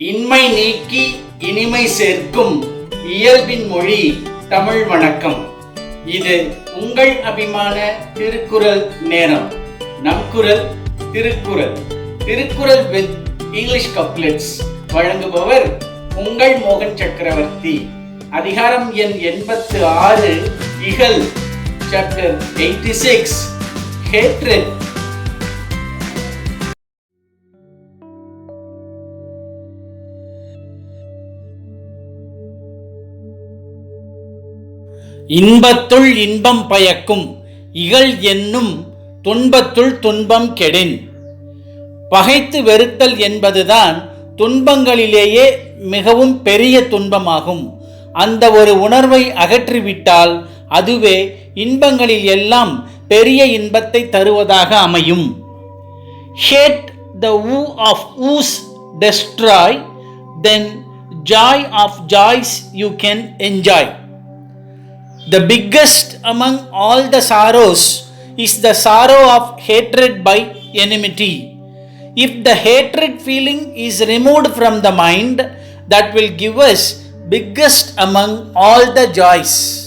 இன்மை நீக்கி இனிமை சேர்க்கும் இயல்பின் மொழி தமிழ் வணக்கம். இது உங்கள் அபிமான திருக்குறள் நேரம். நம் குரல் Thirukkural. Thirukkural with English couplets வழங்குபவர் உங்கள் மோகன் சக்கரவர்த்தி. அதிகாரம் எண் எண்பத்து ஆறு இகல் சாப்டர் எயிட்டி சிக்ஸ் ஹேட்ரட் இன்பத்துள் இன்பம் பயக்கும் இகழ் என்னும் துன்பத்துள் துன்பம் கெடின். பகைத்து வெறுத்தல் என்பதுதான் துன்பங்களிலேயே மிகவும் பெரிய துன்பமாகும். அந்த ஒரு உணர்வை அகற்றிவிட்டால் அதுவே இன்பங்களில் எல்லாம் பெரிய இன்பத்தை தருவதாக அமையும். Hate the woo of woes destroy then joy of joys you can enjoy the biggest among all the sorrows is the sorrow of hatred by enmity. If the hatred feeling is removed from the mind that will give us biggest among all the joys